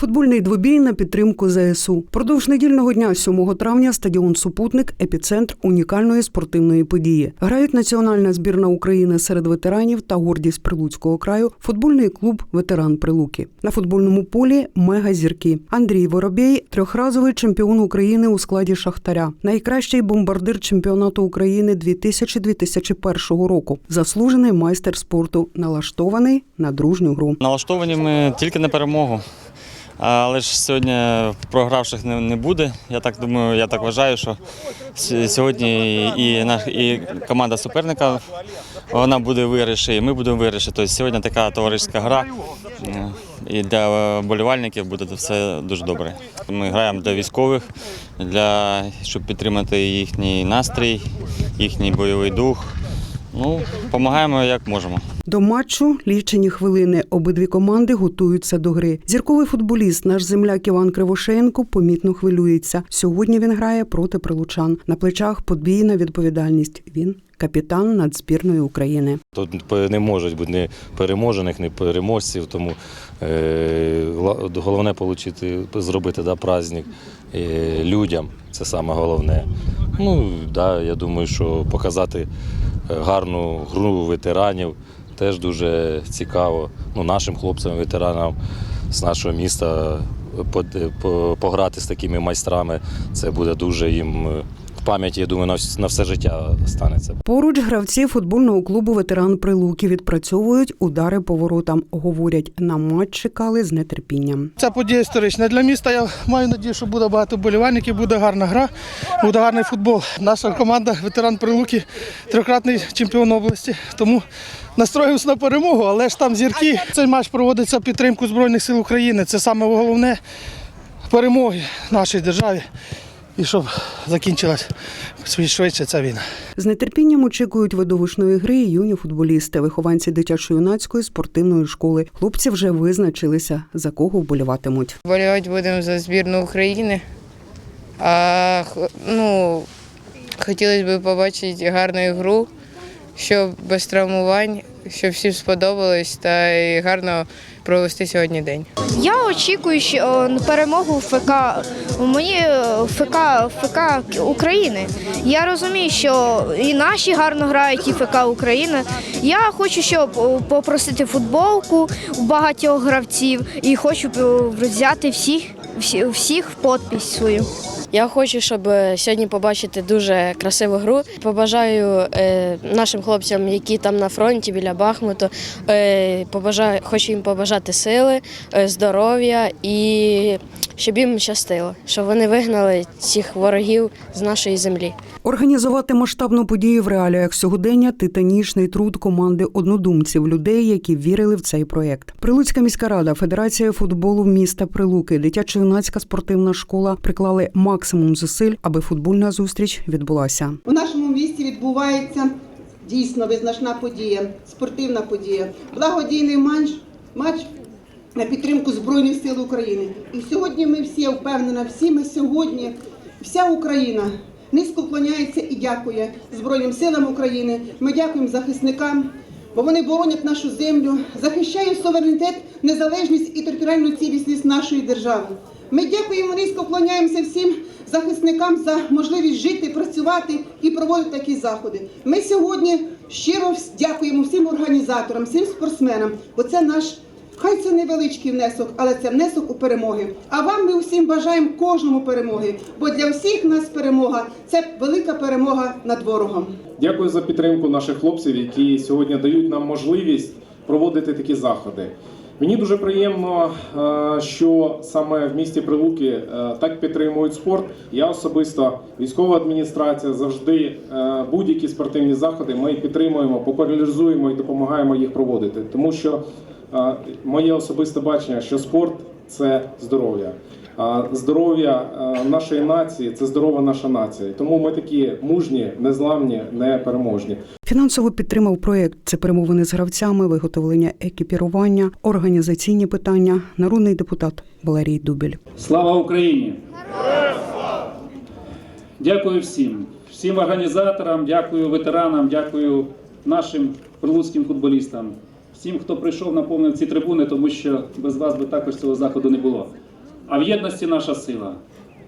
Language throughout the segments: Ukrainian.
Футбольний двобій на підтримку ЗСУ. Продовж недільного дня, 7 травня, стадіон Супутник епіцентр унікальної спортивної події. Грають національна збірна України серед ветеранів та гордість Прилуцького краю, футбольний клуб Ветеран Прилуки. На футбольному полі мега-зірки. Андрій Воробєй трьохразовий чемпіон України у складі Шахтаря, найкращий бомбардир чемпіонату України 2000-2001 року. Заслужений майстер спорту, налаштований на дружню гру. Налаштовані ми тільки на перемогу. Але ж сьогодні програвших не, буде. Я так думаю, я так вважаю, що сьогодні і, наш, і команда суперника вона буде виграші, і ми будемо виграші. Тобто сьогодні така товариська гра. І для болівальників буде все дуже добре. Ми граємо для військових, для, щоб підтримати їхній настрій, їхній бойовий дух. Ну, допомагаємо як можемо. До матчу лічені хвилини. Обидві команди готуються до гри. Зірковий футболіст, наш земляк Іван Кривошеєнко, помітно хвилюється. Сьогодні він грає проти прилучан. На плечах подвійна відповідальність. Він капітан нацзбірної України. Тут не можуть бути ні переможених, ні переможців, тому е, головне получити, зробити да, праздник е, людям. Це саме головне. Ну, да, я думаю, що показати е, гарну гру ветеранів теж дуже цікаво. Ну, нашим хлопцям, ветеранам з нашого міста по- пограти з такими майстрами. Це буде дуже їм е, в пам'яті, я думаю, на на все життя станеться. Поруч гравці футбольного клубу ветеран Прилуки відпрацьовують удари по воротам. Говорять, на матч чекали з нетерпінням. Ця подія історична для міста. Я маю надію, що буде багато болівальників, буде гарна гра, буде гарний футбол. Наша команда, ветеран Прилуки, трьохкратний чемпіон області. Тому настроїмося на перемогу, але ж там зірки. Цей матч проводиться в підтримку Збройних сил України. Це саме головне перемоги нашій державі. І щоб закінчилась швидше ця війна. З нетерпінням очікують видовищної гри юні футболісти, вихованці дитячо-юнацької спортивної школи. Хлопці вже визначилися, за кого вболіватимуть. Болівати будемо за збірну України. А ну, хотілося б побачити гарну гру, щоб без травмувань, щоб всім сподобалось та й гарно провести сьогодні день. Я очікую що, е, перемогу ФК. Мені е, ФК, ФК України. Я розумію, що і наші гарно грають, і ФК України. Я хочу, щоб е, попросити футболку у багатьох гравців і хочу взяти всіх, всі- всіх в подпись свою. Я хочу, щоб е, сьогодні побачити дуже красиву гру. Побажаю е, нашим хлопцям, які там на фронті біля Бахмуту. Е, побажаю, хочу їм побажати сили, здоров'я і щоб їм щастило, щоб вони вигнали цих ворогів з нашої землі. Організувати масштабну подію в реаліях сьогодення титанічний труд команди однодумців, людей, які вірили в цей проєкт. Прилуцька міська рада, Федерація футболу міста Прилуки, дитячо-юнацька спортивна школа приклали максимум зусиль, аби футбольна зустріч відбулася. У нашому місті відбувається дійсно визначна подія, спортивна подія, благодійний матч, матч на підтримку Збройних сил України. І сьогодні ми всі я впевнена, всі ми сьогодні, вся Україна низько вклоняється і дякує Збройним силам України. Ми дякуємо захисникам. Бо вони боронять нашу землю, захищають суверенітет, незалежність і територіальну цілісність нашої держави. Ми дякуємо низько вклоняємося всім захисникам за можливість жити, працювати і проводити такі заходи. Ми сьогодні щиро дякуємо всім організаторам, всім спортсменам, бо це наш. Хай це невеличкий внесок, але це внесок у перемоги. А вам ми усім бажаємо кожному перемоги, бо для всіх нас перемога це велика перемога над ворогом. Дякую за підтримку наших хлопців, які сьогодні дають нам можливість проводити такі заходи. Мені дуже приємно, е, що саме в місті Прилуки е, так підтримують спорт. Я особисто, військова адміністрація, завжди е, будь-які спортивні заходи ми підтримуємо, популяризуємо і допомагаємо їх проводити. Тому що моє особисте бачення, що спорт це здоров'я. А Здоров'я нашої нації це здорова наша нація. Тому ми такі мужні, незламні, непереможні. Фінансово підтримав проєкт. Це перемовини з гравцями, виготовлення екіпірування, організаційні питання. Народний депутат Валерій Дубіль. Слава Україні! Дякую всім, всім організаторам, дякую ветеранам, дякую нашим прилуцьким футболістам, всім, хто прийшов, наповнив ці трибуни, тому що без вас би також цього заходу не було. А в єдності наша сила.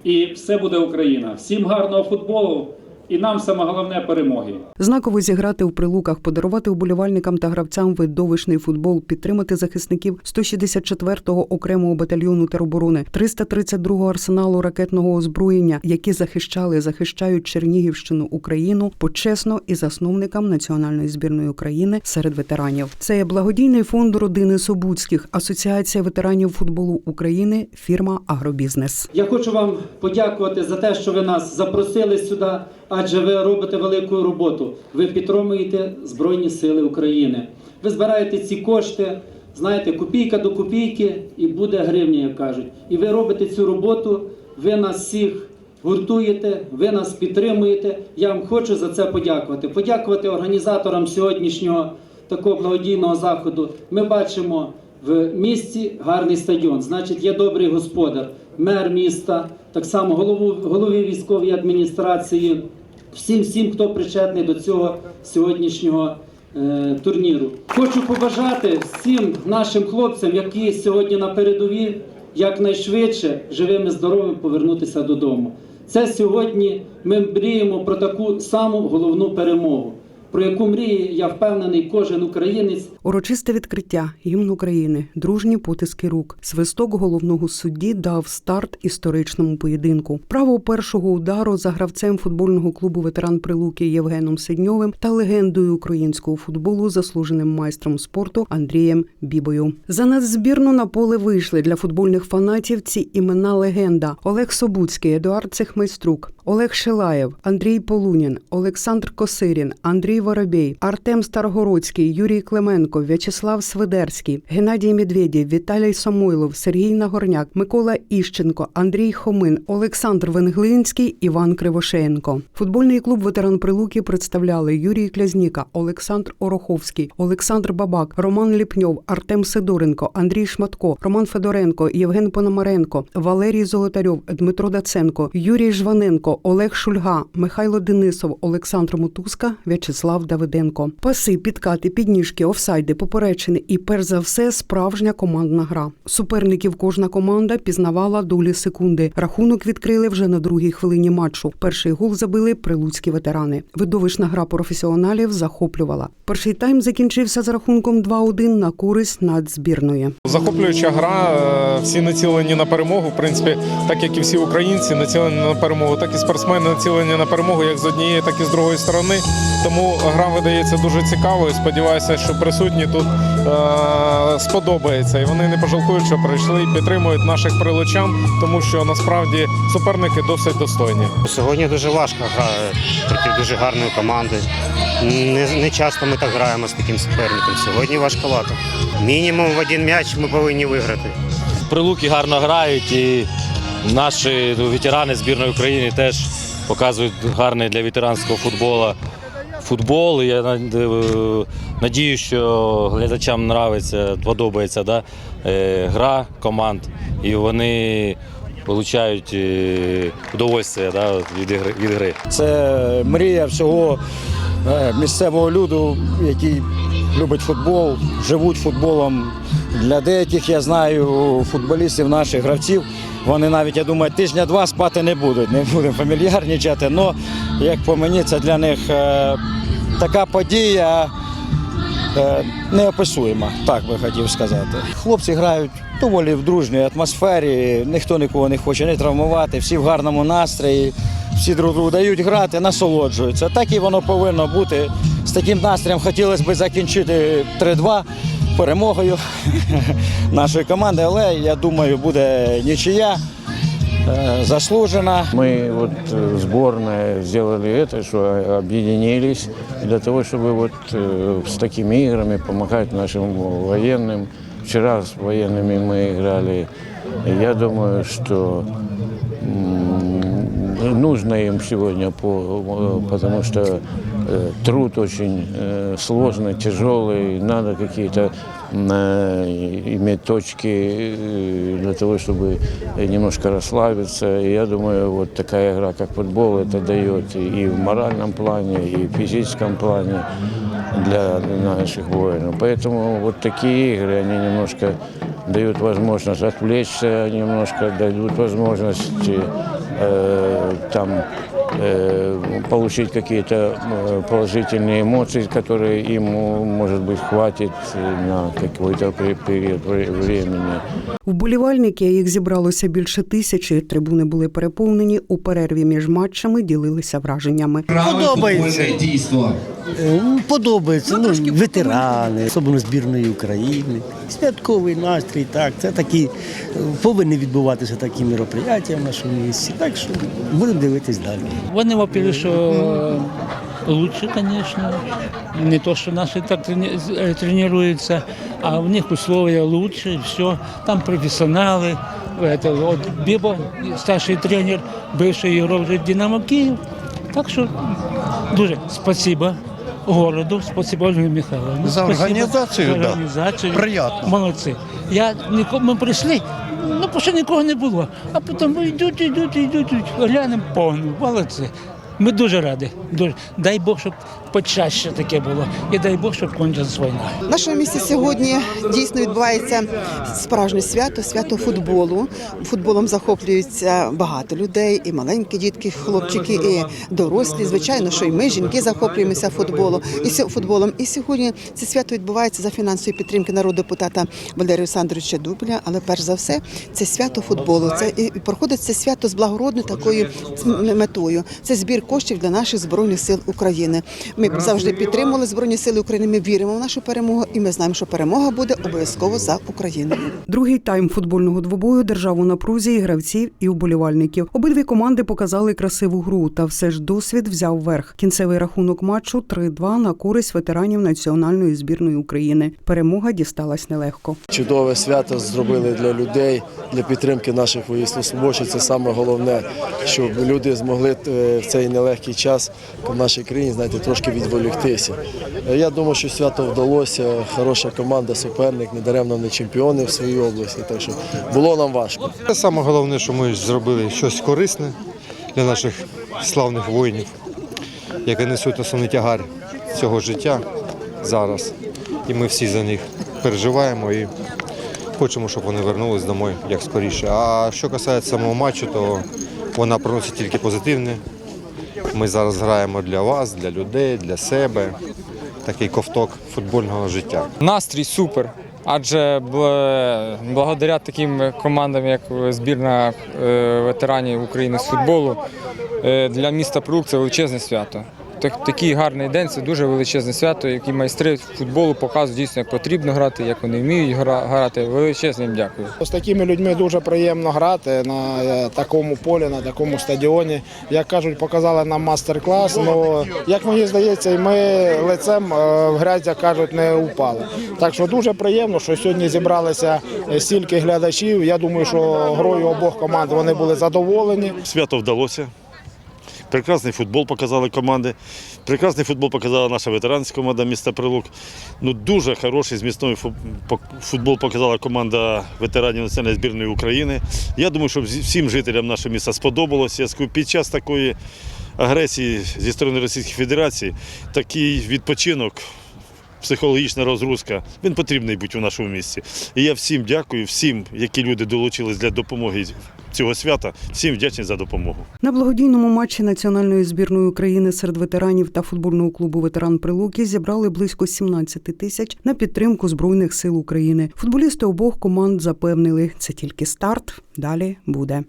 І все буде Україна. Всім гарного футболу і нам саме головне перемоги. Знаково зіграти у прилуках, подарувати уболівальникам та гравцям видовищний футбол, підтримати захисників 164-го окремого батальйону тероборони, 332-го арсеналу ракетного озброєння, які захищали, захищають Чернігівщину Україну почесно і засновникам національної збірної України серед ветеранів. Це є благодійний фонд родини Собуцьких, Асоціація ветеранів футболу України, фірма Агробізнес. Я хочу вам подякувати за те, що ви нас запросили сюди, адже ви робите велику роботу. Ви підтримуєте Збройні Сили України. Ви збираєте ці кошти, знаєте, копійка до копійки, і буде гривня, як кажуть. І ви робите цю роботу, ви нас всіх гуртуєте, ви нас підтримуєте. Я вам хочу за це подякувати. Подякувати організаторам сьогоднішнього такого благодійного заходу. Ми бачимо в місті гарний стадіон. Значить, є добрий господар, мер міста, так само голову, голови військової адміністрації, всім, всім, хто причетний до цього сьогоднішнього е, турніру. Хочу побажати всім нашим хлопцям, які сьогодні на передовій, якнайшвидше живими здоровими повернутися додому. Це сьогодні ми мріємо про таку саму головну перемогу, про яку мріє, я впевнений, кожен українець. Урочисте відкриття гімн України, дружні потиски рук. Свисток головного судді дав старт історичному поєдинку. Право першого удару за гравцем футбольного клубу ветеран Прилуки Євгеном Сидньовим та легендою українського футболу, заслуженим майстром спорту Андрієм Бібою. За нацзбірну на поле вийшли для футбольних фанатів ці імена легенда: Олег Собуцький, Едуард Цехмайструк, Олег Шилаєв, Андрій Полунін, Олександр Косирін, Андрій Воробей, Артем Старогородський, Юрій Клименко, В'ячеслав Свидерський, Геннадій Медведєв, Віталій Самойлов, Сергій Нагорняк, Микола Іщенко, Андрій Хомин, Олександр Венглинський, Іван Кривошеєнко. Футбольний клуб ветеран Прилуки представляли Юрій Клязніка, Олександр Ороховський, Олександр Бабак, Роман Ліпньов, Артем Сидоренко, Андрій Шматко, Роман Федоренко, Євген Пономаренко, Валерій Золотарьов, Дмитро Даценко, Юрій Жваненко, Олег Шульга, Михайло Денисов, Олександр Мотузка, В'ячеслав Давиденко. Паси, підкати, підніжки, офсайди, поперечини і перш за все справжня командна гра. Суперників кожна команда пізнавала долі секунди. Рахунок відкрили вже на другій хвилині матчу. Перший гол забили прилуцькі ветерани. Видовищна гра професіоналів захоплювала. Перший тайм закінчився з рахунком 2-1 на користь нацзбірної. Захоплююча гра, е, всі націлені на перемогу. В принципі, так як і всі українці націлені на перемогу, так і спортсмени націлені на перемогу як з однієї, так і з другої сторони. Тому гра видається дуже цікавою. Сподіваюся, що присутні тут е, сподобається. І вони не пожалкують, що прийшли і підтримують наших прилучан, тому що насправді суперники досить достойні. Сьогодні дуже важка гра проти дуже гарної команди. Не, не часто ми так граємо з таким суперником. Сьогодні важковато. Мінімум в один м'яч ми повинні виграти. Прилуки гарно грають і наші ветерани збірної України теж показують гарний для ветеранського футболу футбол. Я над- надію, що глядачам нравиться, подобається да, е, гра команд, і вони отримують е, удовольствие да, від ігри- від гри. Це мрія всього е, місцевого люду, який любить футбол, живуть футболом. Для деяких я знаю футболістів, наших гравців. Вони навіть, я думаю, тижня-два спати не будуть, не будемо фамільярничати. але як по мені, це для них е, така подія е, неописуєма, так би хотів сказати. Хлопці грають доволі в дружній атмосфері, ніхто нікого не хоче не травмувати, всі в гарному настрої, всі друг другу дають грати, насолоджуються. Так і воно повинно бути. З таким настроєм хотілося б закінчити 3-2 перемогою нашої команди, але я думаю, буде нічия. е, Заслужена. Мы вот э, сборная сделали это, что объединились для того, чтобы вот э, с такими играми помогать нашим военным. Вчера с военными мы играли. И Я думаю, что м, нужно им сегодня, по- потому что э, труд очень э, сложный, тяжелый, надо какие-то м, э, иметь точки э, для того, чтобы немножко расслабиться. И я думаю, вот такая игра, как футбол, это дает и в моральном плане, и в физическом плане для наших воинов. Поэтому вот такие игры, они немножко дают возможность отвлечься немножко, дают возможность э, там э, получить какие-то э, положительные эмоции, которые им, может быть, хватит э, на какой-то пе- период вре- времени. Вболівальники, їх зібралося більше тисячі. Трибуни були переповнені. У перерві між матчами ділилися враженнями. Подобається. дійство. Е, ну, Подобається. Ну, ветерани, особливо збірної України. Святковий настрій, так. Це такі е, повинні відбуватися такі мероприятия в нашому місті. Так що будемо дивитись далі. Вони вопили, що лучше, конечно. Не то, что наши так трени- э, тренируются, а в них условия лучше, все. Там профессионалы. Это вот Бибо, старший тренер, бывший игрок же Динамо Киев. Так что дуже спасибо городу, спасибо Ольге Михайловне. За спасибо організацію, за да. організацію. Приятно. Молодці. Я нікому ми прийшли, ну ще нікого не було. А потім йдуть, йдуть, йдуть. Глянемо повну. Молодці. Ми дуже раді. Дуже. Дай Бог, щоб почаще таке було. І дай Бог, щоб кончилась війна. В нашому місті сьогодні дійсно відбувається справжнє свято, свято футболу. Футболом захоплюються багато людей, і маленькі дітки, хлопчики, і дорослі. Звичайно, що і ми, жінки, захоплюємося футболом. І футболом. І сьогодні це свято відбувається за фінансової підтримки народного депутата Валерія Олександровича Дубля. Але перш за все, це свято футболу. Це і проходить це свято з благородною такою метою. Це збір коштів для наших збройних сил України. Ми завжди підтримували збройні сили України. Ми віримо в нашу перемогу, і ми знаємо, що перемога буде обов'язково за Україну. Другий тайм футбольного двобою держав у напрузі і гравців і уболівальників. Обидві команди показали красиву гру, та все ж досвід взяв верх. Кінцевий рахунок матчу 3-2 на користь ветеранів національної збірної України. Перемога дісталась нелегко. Чудове свято зробили для людей, для підтримки наших воєннослужбовців. Це саме головне, щоб люди змогли е, в цей нелегкий час в нашій країні, знаєте, трошки відволіктися. Я думаю, що свято вдалося. Хороша команда, суперник, недаремно не чемпіони в своїй області. Так що було нам важко. Саме головне, що ми зробили щось корисне для наших славних воїнів, які несуть основний тягар цього життя зараз. І ми всі за них переживаємо і хочемо, щоб вони вернулись домой як скоріше. А що касається самого матчу, то вона приносить тільки позитивне. Ми зараз граємо для вас, для людей, для себе. Такий ковток футбольного життя. Настрій супер. Адже благодаря таким командам, як збірна е, ветеранів України з футболу, е, для міста Прук це величезне свято. Так- Такий гарний день це дуже величезне свято, які майстри футболу показують дійсно, як потрібно грати, як вони вміють грати. Величезне їм дякую. З такими людьми дуже приємно грати на е, такому полі, на такому стадіоні. Як кажуть, показали нам мастер-клас. Ну як мені здається, і ми лицем е, в грязь, як кажуть, не упали. Так що дуже приємно, що сьогодні зібралися е, стільки глядачів. Я думаю, що грою обох команд вони були задоволені. Свято вдалося. Прекрасний футбол показали команди. Прекрасний футбол показала наша ветеранська команда міста Прилук. Ну, дуже хороший змістовий фу- футбол показала команда ветеранів національної збірної України. Я думаю, що всім жителям нашого міста сподобалося. Під час такої агресії зі сторони Російської Федерації такий відпочинок. Психологічна розгрузка, він потрібний бути у нашому місті. І я всім дякую, всім, які люди долучились для допомоги цього свята, всім вдячні за допомогу. На благодійному матчі національної збірної України серед ветеранів та футбольного клубу Ветеран Прилуки зібрали близько 17 тисяч на підтримку збройних сил України. Футболісти обох команд запевнили, це тільки старт. Далі буде.